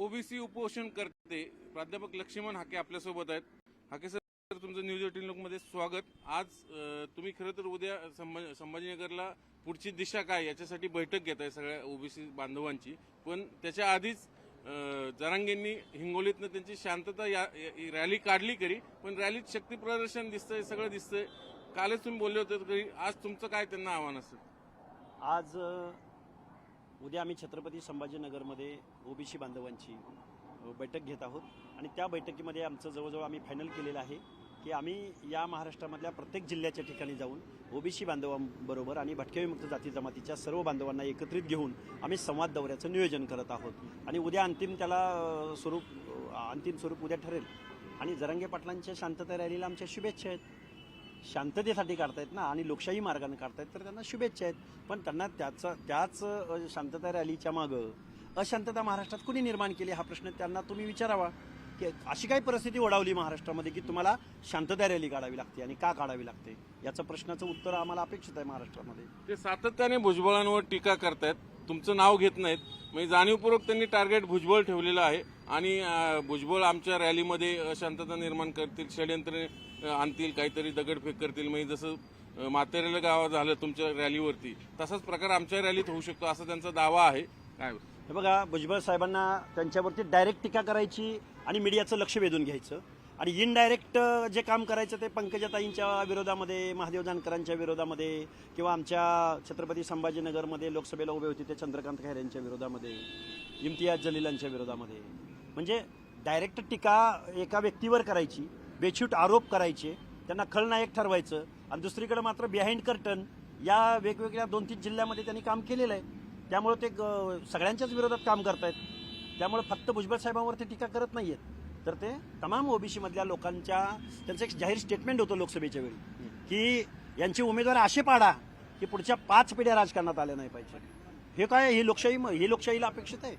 OBC उपोषण करते. प्राध्यापक लक्ष्मण हाके आपल्यासोबत आहेत. हाके सर तुमचं न्यूज एटीन लोकमध्ये स्वागत. आज तुम्ही खरं तर उद्या संभाजीनगरला पुढची दिशा काय याच्यासाठी बैठक घेत आहे सगळ्या ओबीसी बांधवांची. पण त्याच्या आधीच जरांगेंनी हिंगोलीतनं त्यांची शांतता या रॅली काढली करी पण रॅलीत शक्ती प्रदर्शन दिसतंय सगळं दिसतंय. कालच तुम्ही बोलले होते आज तुमचं काय त्यांना आव्हान असेल? आज उद्या आम्ही छत्रपती संभाजीनगरमध्ये ओबीसी बांधवांची बैठक घेत आहोत. आणि त्या बैठकीमध्ये आमचं जवळजवळ आम्ही फायनल केलेलं आहे की आम्ही या महाराष्ट्रामधल्या प्रत्येक जिल्ह्याच्या ठिकाणी जाऊन ओबीसी बांधवांबरोबर आणि भटक्या जाती जमातीच्या सर्व बांधवांना एकत्रित घेऊन आम्ही संवाद दौऱ्याचं नियोजन करत आहोत. आणि उद्या अंतिम त्याला स्वरूप अंतिम स्वरूप उद्या ठरेल. आणि जरंगे पाटलांच्या शांतता रॅलीला आमच्या शुभेच्छा आहेत. शांततेसाठी काढतायत ना आणि लोकशाही मार्गाने काढतायत तर त्यांना शुभेच्छा आहेत. पण त्यांना त्याचा त्याच शांतता रॅलीच्या मागं अशांतता महाराष्ट्रात कुणी निर्माण केली? हा प्रश्न त्यांना तुम्ही विचारावा. की अशी काही परिस्थिती ओढावली महाराष्ट्रामध्ये की तुम्हाला शांतता रॅली काढावी लागते आणि का काढावी लागते? याचं प्रश्नाचं उत्तर आम्हाला अपेक्षित आहे महाराष्ट्रामध्ये. ते सातत्याने भुजबळांवर टीका करतायत. तुमचं नाव घेत नाहीत. म्हणजे जाणीवपूर्वक त्यांनी टार्गेट भुजबळ ठेवलेलं आहे. आणि भुजबळ आमच्या रॅलीमध्ये अशांतता निर्माण करतील षडयंत्र आणतील काहीतरी दगडफेक करतील. म्हणजे जसं मातेरेला गावात झालं तुमच्या रॅलीवरती तसाच प्रकार आमच्या रॅलीत होऊ शकतो असा त्यांचा दावा आहे. काय? हे बघा भुजबळ साहेबांना त्यांच्यावरती डायरेक्ट टीका करायची आणि मीडियाचं लक्ष वेधून घ्यायचं. आणि इनडायरेक्ट जे काम करायचं ते पंकजाताईंच्या विरोधामध्ये महादेव जानकरांच्या विरोधामध्ये किंवा आमच्या छत्रपती संभाजीनगरमध्ये लोकसभेला उभे होते ते चंद्रकांत खैर यांच्या विरोधामध्ये इम्तियाज जलीलांच्या विरोधामध्ये. म्हणजे डायरेक्ट टीका एका व्यक्तीवर करायची बेछूट आरोप करायचे त्यांना खलनायक ठरवायचं आणि दुसरीकडे मात्र बिहाइंड कर्टन या वेगवेगळ्या दोन तीन जिल्ह्यामध्ये त्यांनी काम केलेलं आहे. त्यामुळे ते ग- सगळ्यांच्याच विरोधात काम करतायत. त्यामुळे फक्त भुजबळ साहेबांवर ते टीका करत नाही आहेत तर ते तमाम ओबीसीमधल्या लोकांच्या त्यांचं एक जाहीर स्टेटमेंट होतं लोकसभेच्या वेळी की यांचे उमेदवार असे पाडा की पुढच्या पाच पिढ्या राजकारणात आल्या नाही पाहिजे. हे काय ही लोकशाही ही लोकशाहीला अपेक्षित आहे?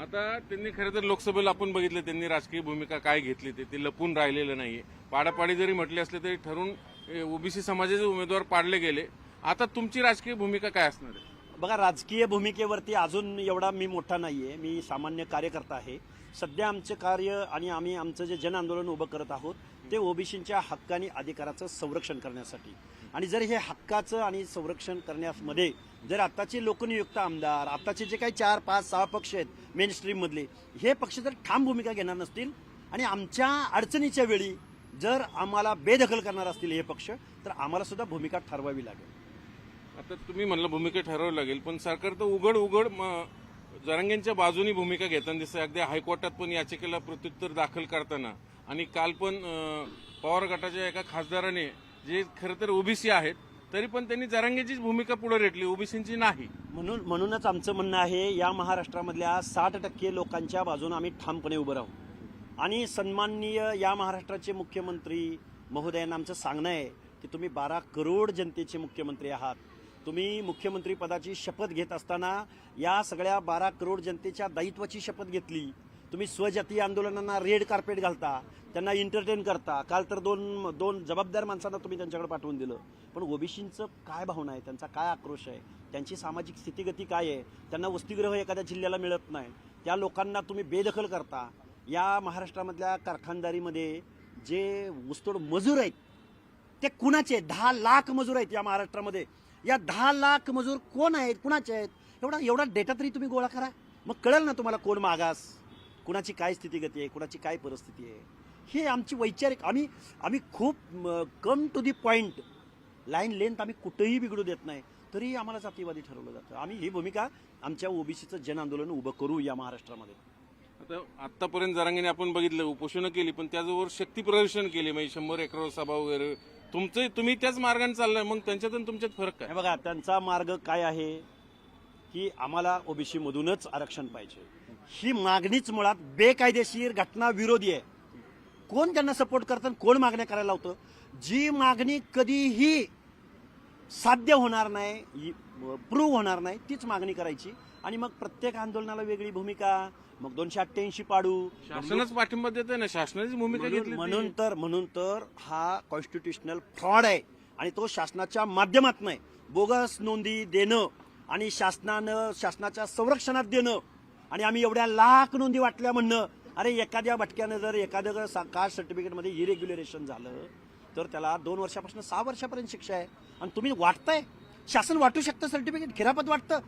आता त्यांनी खरं तर लोकसभेला आपण बघितलं त्यांनी राजकीय भूमिका काय घेतली ते ते लपून राहिलेलं नाहीये. पाडापाडी जरी म्हटले असले तरी ठरून ओबीसी समाजाचे उमेदवार पाडले गेले. आता तुमची राजकीय भूमिका काय असणार आहे? बघा राजकीय भूमिकेवरती अजून एवढा मी मोठा नाहीये. मी सामान्य कार्यकर्ता आहे. सध्या आमचे कार्य आणि आम्ही आमचं जे जन आंदोलन उभं करत आहोत ते ओबीसींच्या हक्क आणि अधिकाराचं संरक्षण करण्यासाठी. आणि जर हे हक्काचं आणि संरक्षण करण्यामध्ये जर आत्ताचे लोकनियुक्त आमदार आत्ताचे जे काही चार पाच सहा पक्ष आहेत मेन स्ट्रीममधले हे पक्ष जर ठाम भूमिका घेणार नसतील आणि आमच्या अडचणीच्या वेळी जर आम्हाला बेदखल करणार असतील हे पक्ष तर आम्हाला सुद्धा भूमिका ठरवावी लागेल. आता तुम्ही म्हणलं भूमिका ठरवावी लागेल पण सरकार तर उघड उघड म- जरांगेंच्या बाजूनी भूमिका घेताना दिसतंय. अगदी हायकोर्टात पण याचिकेला प्रत्युत्तर दाखल करताना आणि काल पण पवार गटाच्या एका खासदाराने जे खरं तर ओबीसी आहेत तरी पण त्यांनी जरांगेचीच भूमिका पुढे रेटली ओबीसींची नाही. म्हणून म्हणूनच आमचं म्हणणं आहे या महाराष्ट्रामधल्या साठ टक्के लोकांच्या बाजून आम्ही ठामपणे उभं राहू. आणि सन्माननीय या महाराष्ट्राचे मुख्यमंत्री महोदयांना आमचं सांगणं आहे की तुम्ही बारा करोड जनतेचे मुख्यमंत्री आहात. तुम्ही मुख्यमंत्री पदाची शपथ घेत असताना या सगळ्या बारा करोड जनतेच्या दायित्वाची शपथ घेतली तुम्ही स्वजातीय आंदोलनांना रेड कार्पेट घालता त्यांना एंटरटेन करता. काल तर दोन दोन जबाबदार माणसांना तुम्ही त्यांच्याकडे पाठवून दिलं. पण ओबीसींचं काय भावना आहे? त्यांचा काय आक्रोश आहे? त्यांची सामाजिक स्थितीगती काय आहे? त्यांना वसतिगृह एखाद्या जिल्ह्याला मिळत नाही. त्या लोकांना तुम्ही बेदखल करता. या महाराष्ट्रामधल्या कारखानदारीमध्ये जे ऊसतोड मजूर आहेत ते कुणाचे दहा लाख मजूर आहेत या महाराष्ट्रामध्ये. या दहा लाख मजूर कोण आहेत? कुणाचे आहेत? एवढा एवढा डेटा तरी तुम्ही गोळा करा. मग कळेल ना तुम्हाला कोण मागास. कुणाची काय स्थितीगती आहे कुणाची काय परिस्थिती आहे? हे आमची वैचारिक आम्ही आम्ही खूप come to the point line length आम्ही कुठेही बिघडू देत नाही. तरी आम्हाला जातीवादी ठरवलं जातं. आम्ही ही भूमिका आमच्या ओबीसीचं जन आंदोलन उभं करू या महाराष्ट्रामध्ये. आता आतापर्यंत जरांगेने आपण बघितलं उपोषणं केली पण त्याचबरोबर शक्ती प्रदर्शन केली म्हणजे शंभर एकर सभा वगैरे. तुमचे तुम्ही त्याच मार्गाने चाललाय मग त्यांच्यात आणि तुमच्यात फरक काय? बघा त्यांचा मार्ग काय आहे? की आम्हाला ओबीसी मधूनच आरक्षण पाहिजे. ही मागणीच मुळात बेकायदेशीर घटना विरोधी आहे. कोण त्यांना सपोर्ट करतं कोण मागण्या करायला लावतं? जी मागणी कधीही साध्य होणार नाही प्रूव्ह होणार नाही तीच मागणी करायची. आणि मग प्रत्येक आंदोलनाला वेगळी भूमिका मग दोनशे अठ्ठ्याऐंशी पाडू. शासनच पाठिंबा देत ना? शासनाची भूमिका म्हणून घेतली म्हणून तर म्हणून तर हा कॉन्स्टिट्युशनल फ्रॉड आहे. आणि तो शासनाच्या माध्यमातून आहे. बोगस नोंदी देणं आणि शासनानं शासनाच्या संरक्षणात देणं. आणि आम्ही एवढ्या लाख नोंदी वाटल्या म्हणणं. अरे एखाद्या भटक्यानं जर एखादं सा- कास्ट सर्टिफिकेटमध्ये इरेग्युलरेशन झालं तर त्याला दोन वर्षापासून सहा वर्षापर्यंत शिक्षा आहे. आणि तुम्ही वाटताय? शासन वाटू शकतं सर्टिफिकेट खिरापत वाटतं?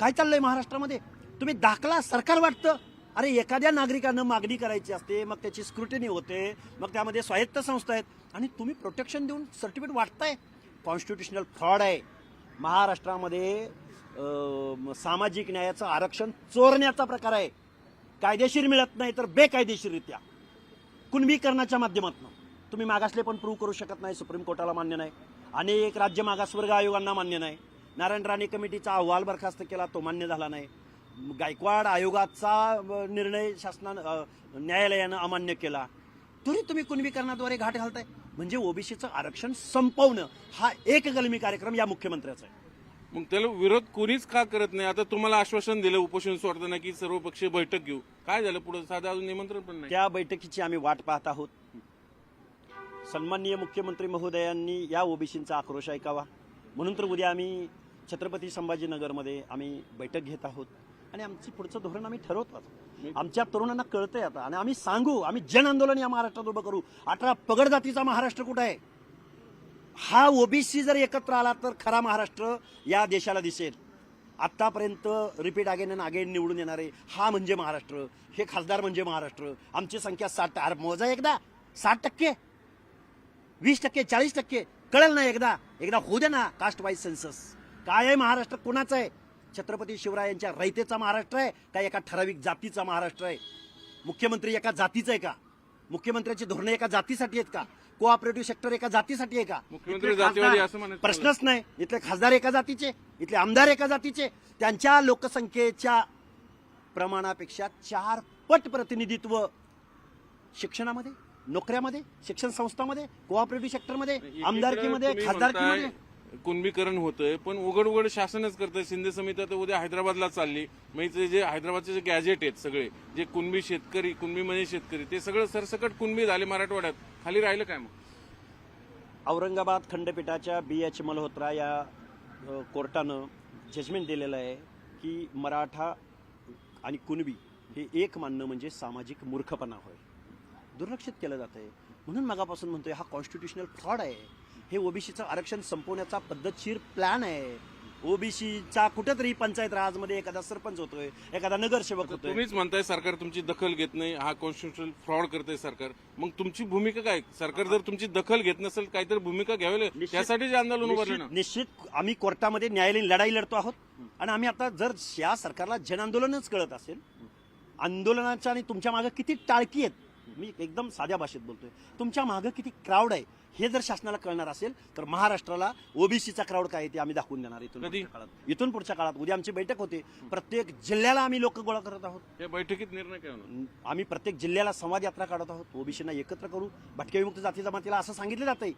काय चाललंय महाराष्ट्रामध्ये? तुम्ही दाखला सरकार वाटतं? अरे एखाद्या नागरिकानं मागणी करायची असते मग त्याची स्क्रुटिनी होते मग त्यामध्ये स्वायत्त संस्था आहेत. आणि तुम्ही प्रोटेक्शन देऊन सर्टिफिकेट वाटताय? कॉन्स्टिट्युशनल फ्रॉड आहे. महाराष्ट्रामध्ये सामाजिक न्यायाचं आरक्षण चोरण्याचा प्रकार आहे. कायदेशीर मिळत नाही तर बेकायदेशीररित्या. कुणबीकरणाच्या माध्यमातून. तुम्ही मागासले पण प्रूव्ह करू शकत नाही सुप्रीम कोर्टाला मान्य नाही. अनेक राज्य मागासवर्ग आयोगांना मान्य नाही. नारायण राणे कमिटीचा अहवाल बरखास्त केला तो मान्य झाला नाही. गायकवाड आयोगाचा निर्णय शासनानं न्यायालयानं अमान्य केला. तरी तुम्ही कुणबीकरणाद्वारे घाट घालताय? म्हणजे ओबीसीचं आरक्षण संपवणं हा एक कलमी कार्यक्रम या मुख्यमंत्र्याचा आहे. मग त्याला विरोध कोणीच का करत नाही? आता तुम्हाला आश्वासन दिलं उपोषण सोडताना की सर्वपक्षीय बैठक घेऊ. काय झालं पुढे? साधं अजून निमंत्रण पण नाही. त्या बैठकीची आम्ही वाट पाहत आहोत. सन्माननीय मुख्यमंत्री महोदयांनी या ओबीसींचा आक्रोश ऐकावा. म्हणून तर उद्या आम्ही छत्रपती संभाजीनगरमध्ये आम्ही बैठक घेत आहोत. आणि आमचं पुढचं धोरण आम्ही ठरवतो. आमच्या तरुणांना कळतंय आता. आणि आम्ही सांगू आम्ही जन आंदोलन या महाराष्ट्रात उभं करू. अठरा पगड जातीचा महाराष्ट्र कुठं आहे? हा ओबीसी जर एकत्र आला तर खरा महाराष्ट्र या देशाला दिसेल. आतापर्यंत रिपीट अगेन अँड अगेन निवडून येणारे हा म्हणजे महाराष्ट्र. हे खासदार म्हणजे महाराष्ट्र. आमची संख्या साठ अरे मोजा एकदा. साठ टक्के. वीस टक्के चाळीस टक्के. कळेल ना एकदा. एकदा होऊ दे ना कास्ट वाईज सेन्सस काय आहे महाराष्ट्र? कोणाचं आहे? छत्रपती शिवरायांच्या रयतेचा महाराष्ट्र आहे का एका ठराविक जातीचा महाराष्ट्र आहे? मुख्यमंत्री एका जातीचा आहे का? मुख्यमंत्र्याची धोरणं एका जातीसाठी आहेत का? कोऑपरेटिव्ह सेक्टर एका जातीसाठी आहे का? मुख्यमंत्री प्रश्नच नाही. इथले खासदार एका जातीचे इथले आमदार एका जातीचे. त्यांच्या लोकसंख्येच्या प्रमाणापेक्षा चार पट प्रतिनिधित्व शिक्षणामध्ये नोकऱ्यामध्ये शिक्षण संस्थामध्ये कोऑपरेटिव्ह सेक्टरमध्ये आमदारकीमध्ये खासदारकीमध्ये. कुणबीकरण होतंय पण उघड उघड शासनच करतंय. शिंदे समिती आता उद्या हैदराबादला चालली. मग जे हैदराबादचे जे गॅजेट आहेत सगळे जे कुणबी शेतकरी कुणबी म्हणजे शेतकरी ते सगळं सरसकट कुणबी झाले मराठवाड्यात. खाली राहिलं काय मग? औरंगाबाद खंडपीठाच्या बी एच मल्होत्रा या कोर्टानं जजमेंट दिलेलं आहे की मराठा आणि कुणबी हे एक मानणं म्हणजे सामाजिक मूर्खपणा होय. दुर्लक्षित केलं जात आहे म्हणून मगापासून म्हणतोय हा कॉन्स्टिट्युशनल फ्रॉड आहे. हे ओबीसीचं आरक्षण संपवण्याचा पद्धतशीर प्लॅन आहे. ओबीसीचा कुठेतरी पंचायत राजमध्ये एखादा सरपंच होतोय एखादा नगरसेवक होतोय. तुम्हीच म्हणताय सरकार तुमची दखल घेत नाही हा कॉन्स्टिट्युशनल फ्रॉड करतंय सरकार. मग तुमची भूमिका काय? सरकार जर तुमची दखल घेत नसेल काहीतरी भूमिका घ्यावी त्यासाठी आंदोलन उभारलं निश्चित आम्ही कोर्टामध्ये न्यायालयीन लढाई लढतो आहोत. आणि आम्ही आता जर या सरकारला जन आंदोलनच कळत असेल आंदोलनाच्या आणि तुमच्या मागे किती टाळकी आहेत मी एकदम साध्या भाषेत बोलतोय. तुमच्या मागे किती क्राऊड आहे हे जर शासनाला कळणार असेल तर महाराष्ट्राला ओबीसीचा क्राऊड काय आहे ते आम्ही दाखवून देणार इथून कधी? पुढच्या काळात. इथून पुढच्या काळात. उद्या आमची बैठक होते. प्रत्येक जिल्ह्याला आम्ही लोक गोळा करत आहोत. या बैठकीत निर्णय काय होणार? आम्ही प्रत्येक जिल्ह्याला संवाद यात्रा काढत आहोत. ओबीसीना एकत्र करू. भटक्या विमुक्त जाती जमातीला असं सांगितलं जातंय.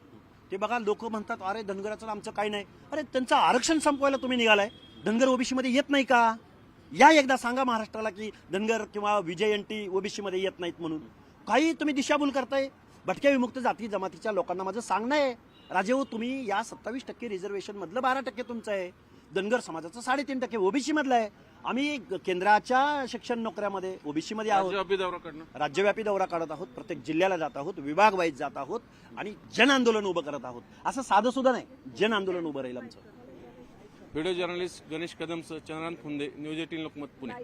ते बघा लोक म्हणतात अरे धनगराचं आमचं काही नाही. अरे त्यांचं आरक्षण संपवायला तुम्ही निघालाय. धनगर ओबीसी मध्ये येत नाही का? या एकदा सांगा महाराष्ट्राला की धनगर किंवा विजय एनटी ओबीसी मध्ये येत नाहीत म्हणून. काही तुम्ही दिशाभूल करताय. भटक्या विमुक्त जाती जमातीच्या लोकांना माझं सांगणं आहे राजेहो तुम्ही या सत्तावीस टक्के रिझर्वेशन मधलं बारा टक्के तुमचं आहे. धनगर समाजाचं साडेतीन टक्के ओबीसी मधलं आहे. आम्ही केंद्राच्या शिक्षण नोकऱ्यामध्ये ओबीसी मध्ये आहोत. राज्यव्यापी दौरा काढणं. राज्यव्यापी दौरा काढत आहोत. प्रत्येक जिल्ह्याला जात आहोत. विभाग वाईज जात आहोत. आणि जन आंदोलन उभं करत आहोत. असं साधं सुद्धा नाही. जन आंदोलन उभं राहील आमचं. व्हिडिओ जर्नलिस्ट गणेश कदमसह चंद्रांत फुंदे न्यूज एटीन लोकमत पुणे.